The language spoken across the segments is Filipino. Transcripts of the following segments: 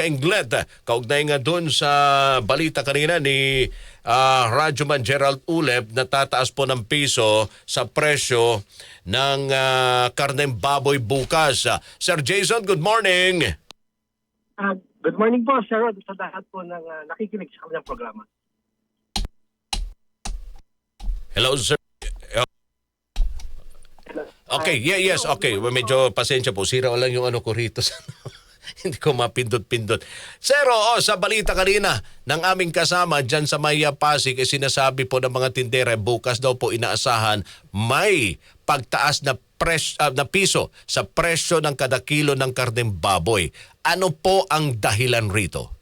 Kainglet. Kaugnay nga doon sa balita kanina ni ah, Radyoman Gerald Uleb na tataas po ng piso sa presyo ng ah, karneng baboy bukas. Ah, Sir Jason, good morning. Ah, good morning po, Sir Rod, sa lahat po ng ah, nakikinig sa kanyang programa. Hello, sir. Okay, yeah, yes, okay. Medyo pasensya po. Sira lang yung ano ko rito. sa- Hindi ko mapindot-pindot. Sir, oo, sa balita kanina ng aming kasama dyan sa Maya Pasig, eh, sinasabi po ng mga tindera, bukas daw po inaasahan may pagtaas na pres, ah, na piso sa presyo ng kada kilo ng karneng baboy. Ano po ang dahilan rito?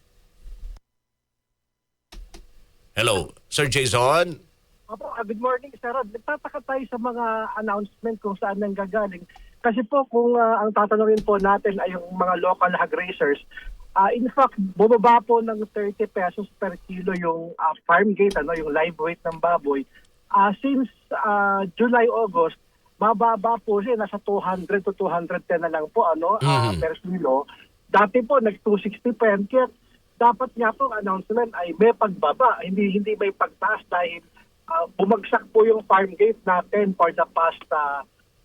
Hello, Sir Jason? Opo, ah, good morning, Sir Rod. Nagtataka tayo sa mga announcement kung saan nanggagaling. Kasi po kung ah, ang tatanungin po natin ay yung mga local hog raisers, ah, in fact, bumaba po ng 30 pesos per kilo yung ah, farm gate, ano, yung live weight ng baboy. Ah, since ah, July, August, mababa po siya, nasa 200 to 210 na lang po ano, Mhm. per kilo. Dati po, nag-260 pa yan. Kaya dapat nga po announcement ay may pagbaba, hindi hindi may pagtaas dahil ah, bumagsak po yung farm gate natin for the past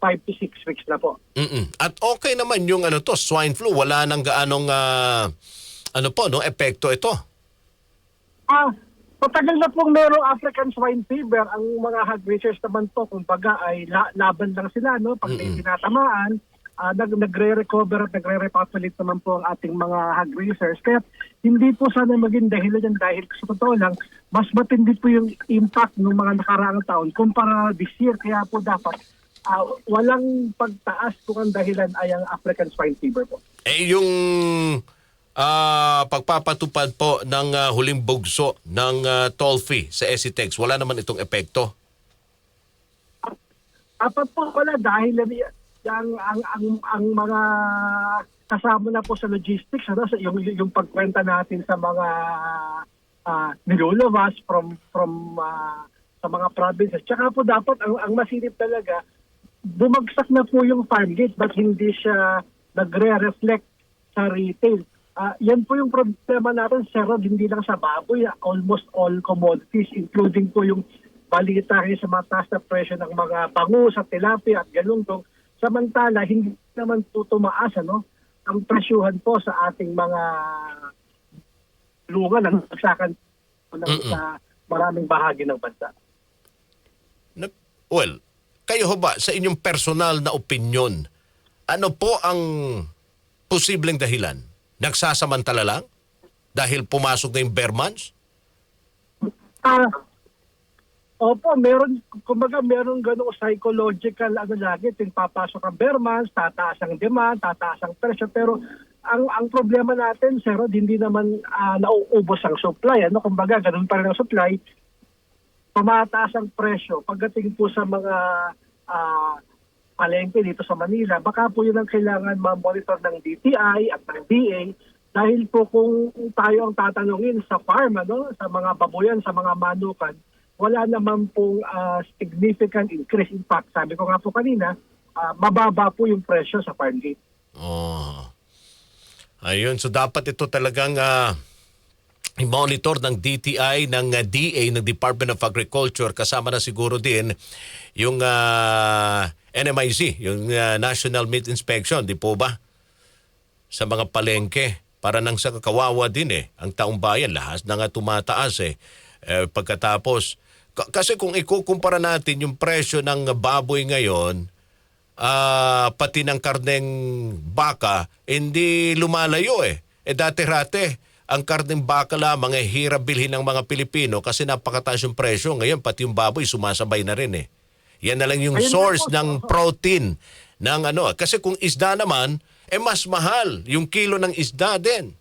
5 to 6 weeks na po. Mm-mm. At okay naman yung ano to, swine flu, wala nang gaanong ah, ano po, no, epekto ito. Ah, matagal na pong merong African swine fever. Ang mga hog raisers naman po, kumbaga ay la- laban lang sila, no? Pag may tinatamaan, ah, nag nagre-recover at nagre-repopulate naman po ang ating mga hog raisers. Kaya hindi po sana maging dahilan yan dahil sa totoo lang, mas matindi po yung impact ng mga nakaraang taon kumpara this year. Kaya po dapat ah, walang pagtaas kung ang dahilan ay ang African swine fever po. Eh yung ah, pagpapatupad po ng ah, huling bugso ng ah, toll fee sa SCTEX, wala naman itong epekto. Apat po wala dahil ang, ang, ang, ang mga kasama na po sa logistics, ano, sa, yung, yung pagkwenta natin sa mga uh, nilulabas from, from ah, sa mga provinces. Tsaka po dapat, ang, ang masilip talaga, bumagsak na po yung farm gate but hindi siya nagre-reflect sa retail. Ah, yan po yung problema natin, Sir Rod, hindi lang sa baboy, ah, almost all commodities, including po yung balita rin sa mataas na presyo ng mga bangus at tilapia at galunggong. Samantala, hindi naman po tumaas ano, ang presyuhan po sa ating mga lungan ng saksakan ng sa maraming bahagi ng bansa. Well, kayo ho ba, sa inyong personal na opinion, ano po ang posibleng dahilan? Nagsasamantala lang? Dahil pumasok na yung bear months? Ah, opo, meron, kumbaga meron ganong psychological ano lagi, tuwing papasok ang bear months, tataas ang demand, tataas ang presyo, pero ang ang problema natin, Sir hindi naman ah, nauubos ang supply. Ano, kumbaga, ganun pa rin ang supply, tumataas ang presyo pagdating po sa mga ah, palengke dito sa Manila, baka po yun ang kailangan ma-monitor ng DTI at ng DA dahil po kung tayo ang tatanungin sa farm, ano, sa mga babuyan, sa mga manukan, wala naman pong ah, significant increase. In fact, sabi ko nga po kanina, ah, mababa po yung presyo sa farm gate. Oh. Ayun, so dapat ito talagang ah, i-monitor ng DTI, ng ah, DA, ng Department of Agriculture, kasama na siguro din yung ah, NMIC, yung ah, National Meat Inspection, di po ba? Sa mga palengke. Para nang sa kawawa din eh. Ang taong bayan, lahas na nga tumataas eh. Eh, pagkatapos, kasi kung ikukumpara natin yung presyo ng baboy ngayon, ah pati ng karneng baka, hindi lumalayo eh. Eh dati-rate, ang karneng baka lamang eh hirap bilhin ng mga Pilipino kasi napakataas yung presyo. Ngayon, pati yung baboy sumasabay na rin eh. Yan na lang yung Ayun source po. ng protein ng ano. Kasi kung isda naman, eh mas mahal yung kilo ng isda din.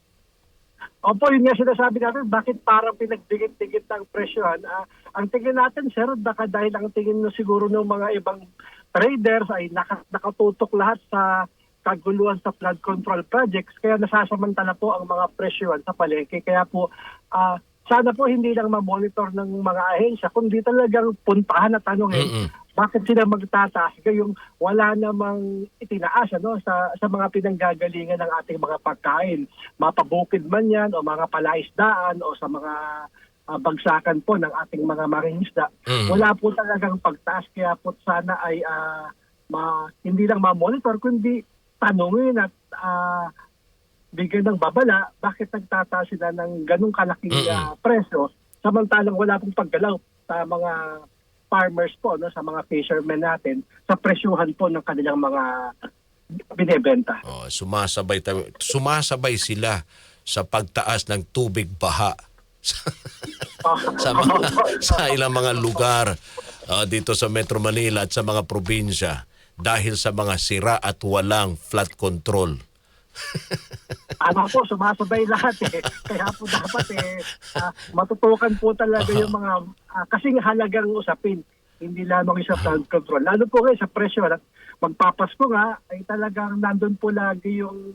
Opo, yun nga sinasabi natin, bakit parang pinagdikit-dikit ang presyohan? Ah, ang tingin natin, sir, baka dahil ang tingin na siguro ng mga ibang traders ay naka, nakatutok lahat sa kaguluhan sa flood control projects, kaya nasasamantala po ang mga presyohan sa palengke. Kaya po, ah, sana po hindi lang ma-monitor ng mga ahensya, kundi talagang puntahan at tanongin, Mm-mm. bakit sila magtataas gayong wala namang itinaas ano sa sa mga pinanggagalingan ng ating mga pagkain mapabukid man yan o mga palaisdaan o sa mga ah, bagsakan po ng ating mga mangingisda Mhm. wala po talagang pagtaas kaya po sana ay ah, ma, hindi lang ma-monitor kundi tanungin at ah, bigyan ng babala bakit nagtataas sila ng ganong kalaking ah, presyo samantalang wala pong paggalaw sa mga farmers po no sa mga fishermen natin sa presyuhan po ng kanilang mga binebenta. Oh, sumasabay sumasabay sila sa pagtaas ng tubig baha. Sa mga, sa ilang mga lugar ah, dito sa Metro Manila at sa mga probinsya dahil sa mga sira at walang flood control. ano po, sumasabay lahat eh. Kaya po dapat eh, ah, matutukan po talaga yung mga ah, kasing halagang usapin. Hindi lamang yung sa flood control. Lalo po ngayon sa presyo. At magpapasko nga, ay talagang nandun po lagi yung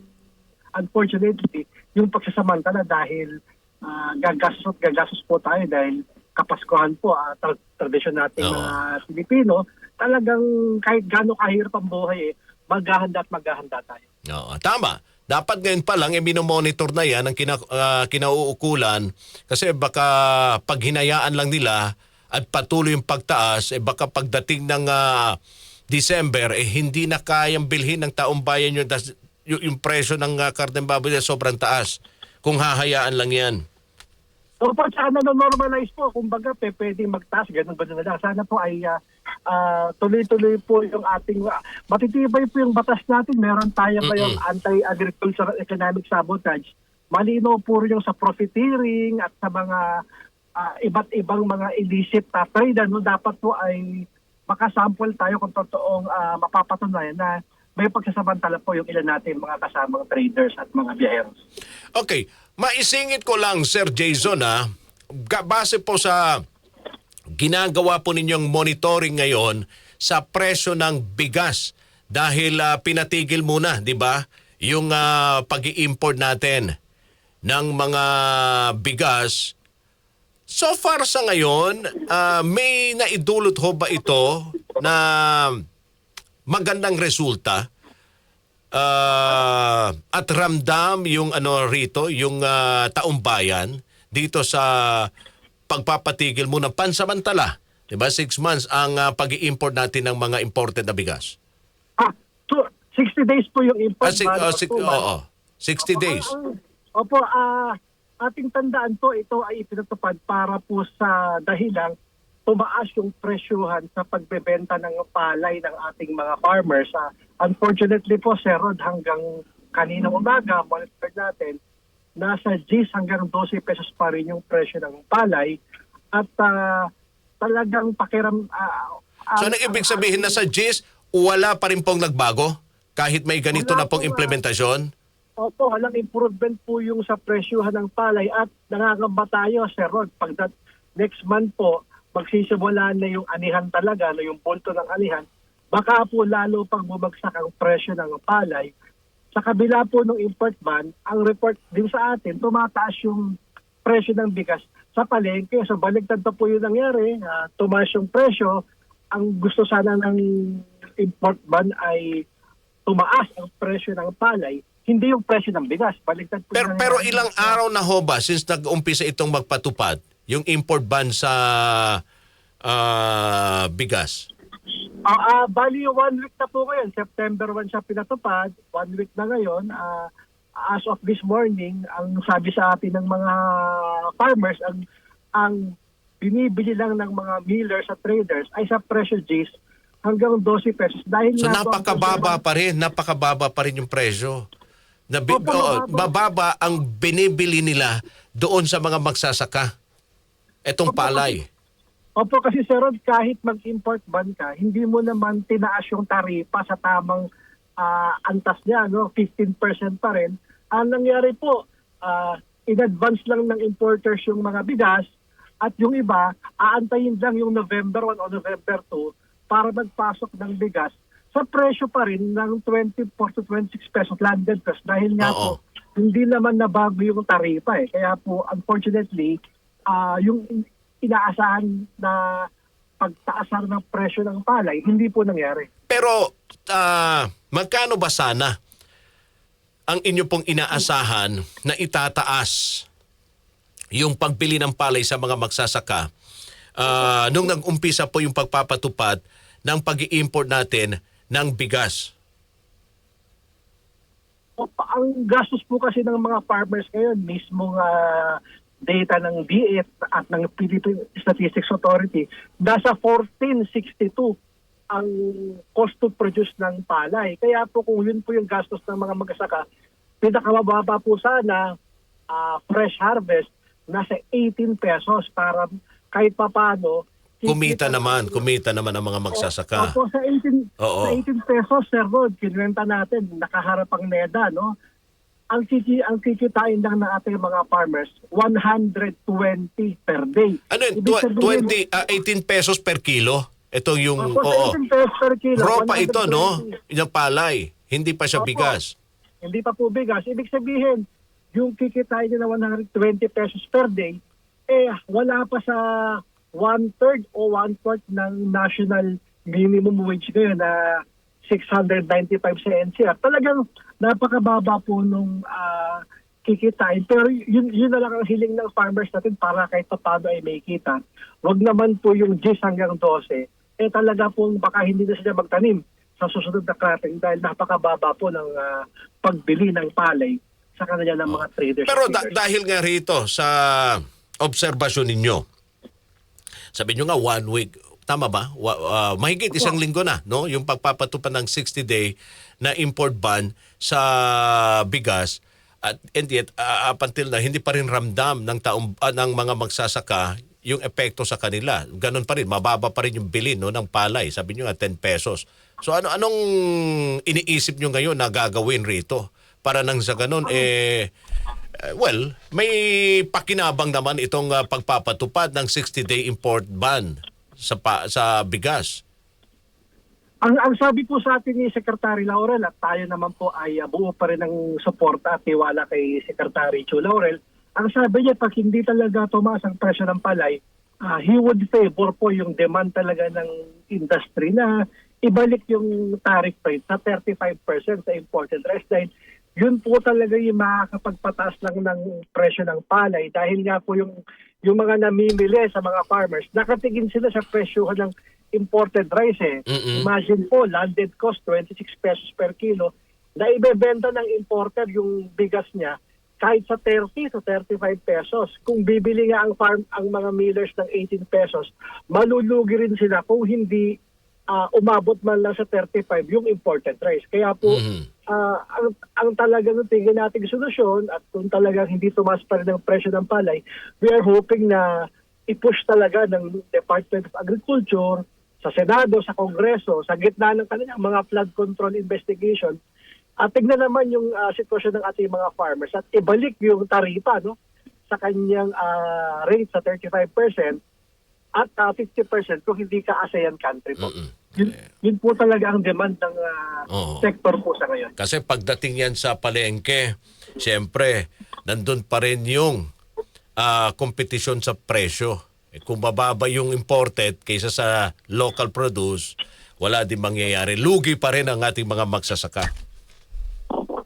unfortunately, yung pagsasamantala dahil ah, gagastos gagastos po tayo dahil kapaskuhan po, uh, tra- tradisyon nating Oo. mga Pilipino, talagang kahit gaano kahirap ang buhay eh, maghahanda at maghahanda tayo. Oo, tama. Dapat ngayon pa lang, eh, minomonitor na yan ang kina, ah, kinauukulan kasi baka pag hinayaan lang nila at patuloy yung pagtaas, eh baka pagdating ng ah, December, eh hindi na kayang bilhin ng taong bayan yung, yung, yung presyo ng uh, karne baboy na sobrang taas kung hahayaan lang yan. So po, sana na normalize po. Kumbaga, pe, pwedeng magtaas, ganun ganun na lang. Sana po ay ah, ah, tuloy-tuloy po yung ating, ah, matitibay po yung batas natin. Meron tayo ngayong anti-agricultural economic sabotage. Malino po rin yung sa profiteering at sa mga ah, iba't ibang mga illicit na trade. Ano, dapat po ay makasample tayo kung totoong ah, mapapatunayan na may pagsasamantala po yung ilan natin mga kasamang traders at mga biyaheros. Okay, maisingit ko lang Sir Jason ha, base po sa ginagawa po ninyong monitoring ngayon sa presyo ng bigas dahil ah, pinatigil muna, 'di ba? Yung ah, pag-i-import natin ng mga bigas. So far sa ngayon, ah, may naidulot ho ba ito na magandang resulta? Ah, at ramdam yung ano rito, yung ah, taong bayan dito sa pagpapatigil mo ng pansamantala. 'Di ba? Six months ang ah, pag-i-import natin ng mga imported na bigas. Ah, so 60 days po yung import Ah, ban oh, two oo, months. 60 days. Opo, ah, ating tandaan po, ito ay ipinatupad para po sa dahilang tumaas yung presyuhan sa pagbebenta ng palay ng ating mga farmers. Ah, unfortunately po, Sir Rod, hanggang kaninang umaga, monitor natin, nasa 10 hanggang 12 pesos pa rin yung presyo ng palay. At ah, talagang pakiram... ah, So ang- ibig sabihin na sa GIS, wala pa rin pong nagbago? Kahit may ganito na pong po, implementasyon? Opo, walang improvement po yung sa presyuhan ng palay at nangangamba tayo, Sir Rod, pag that next month po, magsisimula na yung anihan talaga, na yung punto ng anihan, baka po lalo pang bumagsak ang presyo ng palay. Sa kabila po ng import ban, ang report din sa atin, tumataas yung presyo ng bigas sa palengke. So baligtad pa po yung nangyari, ah, tumaas yung presyo. Ang gusto sana ng import ban ay tumaas ang presyo ng palay, hindi yung presyo ng bigas. Baligtad po Pero, pero ilang araw na ho ba since nag-umpisa itong magpatupad yung import ban sa ah, bigas? Ah, ah, bali one week na po ngayon. September 1 siya pinatupad. One week na ngayon. Ah, as of this morning, ang sabi sa atin ng mga farmers, ang ang binibili lang ng mga millers at traders ay sa presyo G's hanggang 12 pesos. Dahil So napakababa pa rin, napakababa pa rin yung presyo. Na Opo, oo, mababa. mababa ang binibili nila doon sa mga magsasaka. Etong palay. Opo, kasi Sir Rod, kahit mag-import ban ka, hindi mo naman tinaas yung taripa sa tamang ah, antas niya, no? 15% pa rin. Ang nangyari po, ah, in advance lang ng importers yung mga bigas at yung iba, aantayin lang yung November 1 o November 2 para magpasok ng bigas sa presyo pa rin ng 24 to 26 pesos landed cost dahil nga Oo. po hindi naman nabago yung taripa eh. Kaya po unfortunately, ah yung in- inaasahan na pagtaasan ng presyo ng palay, hindi po nangyari. Pero ah, magkano ba sana ang inyo pong inaasahan na itataas yung pagbili ng palay sa mga magsasaka ah, nung nag-umpisa po yung pagpapatupad ng pag import natin ng bigas? O, ang gastos po kasi ng mga farmers ngayon, mismo nga data ng DET at ng Philippine Statistics Authority, nasa 1462 ang cost to produce ng palay. Kaya po kung yun po yung gastos ng mga magsasaka, pinakamababa po sana ah, fresh harvest nasa 18 pesos para kahit papano Kumita naman, kumita naman ang mga magsasaka. Opo, sa 18, Oo. sa 18 pesos, Sir Rod, kinwenta natin, nakaharap ang NEDA, no? Ang, kiki, ang kikitain lang ng ating mga farmers, 120 per day. Ano yun? Ibig Tw- sabihin, 20, ah, 18 pesos per kilo? Ito yung, sa oo. 18 pesos per kilo. Ropa ito, 120. no? Yung palay. Hindi pa siya Opo. bigas. Hindi pa po bigas. Ibig sabihin, yung kikitain niya na 120 pesos per day, eh, wala pa sa one-third o one-fourth ng national minimum wage ngayon na 695 sa NCR. Talagang napakababa po nung ah, kikitain. Pero yun, yun na lang ang hiling ng farmers natin para kahit paano ay may kita. Huwag naman po yung 10 hanggang 12. Eh talaga pong baka hindi na sila magtanim sa susunod na cropping dahil napakababa po ng ah, pagbili ng palay sa kanila ng mga traders. Pero da- dahil nga rito sa obserbasyon ninyo, sabi nyo nga one week, tama ba? Ah, mahigit isang linggo na, no? Yung pagpapatupad ng 60-day na import ban sa bigas at and yet ah, up until na hindi pa rin ramdam ng taong ah, ng mga magsasaka yung epekto sa kanila. Ganon pa rin, mababa pa rin yung bilin no, ng palay. Sabi nyo nga 10 pesos. So ano anong iniisip nyo ngayon na gagawin rito para nang sa ganon eh Uh, well, may pakinabang naman itong uh, pagpapatupad ng 60-day import ban sa pa, sa bigas. Ang, ang sabi po sa atin ni Secretary Laurel at tayo naman po ay uh, buo pa rin ng suporta at tiwala kay Secretary Chu Laurel. Ang sabi niya, pag hindi talaga tumaas ang presyo ng palay, ah, he would favor po yung demand talaga ng industry na ibalik yung tariff rate sa 35% sa imported rice dahil yun po talaga yung makakapagpataas lang ng presyo ng palay dahil nga po yung yung mga namimili sa mga farmers, nakatingin sila sa presyo ng imported rice eh. Mm-mm. Imagine po, landed cost 26 pesos per kilo na ibebenta ng importer yung bigas niya kahit sa 30 to 35 pesos. Kung bibili nga ang farm ang mga millers ng 18 pesos, malulugi rin sila kung hindi ah, umabot man lang sa 35 yung imported rice. Kaya po Mhm. Ah, ang, ang talagang tingin nating solusyon at kung talagang hindi tumaas pa rin ang presyo ng palay, we are hoping na i-push talaga ng Department of Agriculture sa Senado, sa Kongreso, sa gitna ng kanilang mga flood control investigation, at tignan naman yung ah, sitwasyon ng ating mga farmers at ibalik yung taripa no sa kanyang ah, rate sa 35% at ah, 50% kung hindi ka ASEAN country po. Mm-mm. Yun, yun po talaga ang demand ng ah, Oo. sector po sa ngayon. Kasi pagdating yan sa palengke, siyempre, nandun pa rin yung ah, kompetisyon sa presyo. Eh, kung mababa yung imported kaysa sa local produce, wala din mangyayari. Lugi pa rin ang ating mga magsasaka.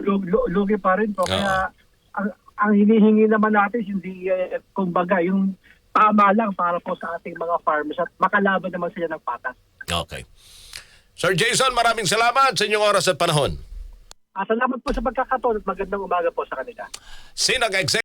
Lu- lu- lugi pa rin po. Kaya ang, ang hinihingi naman natin hindi eh, kumbaga yung tama lang para po sa ating mga farmers at makalaban naman sila ng patas. Okay. Sir Jason, maraming salamat sa inyong oras at panahon. Ah, salamat po sa pagkakataon at magandang umaga po sa kanila. Sinag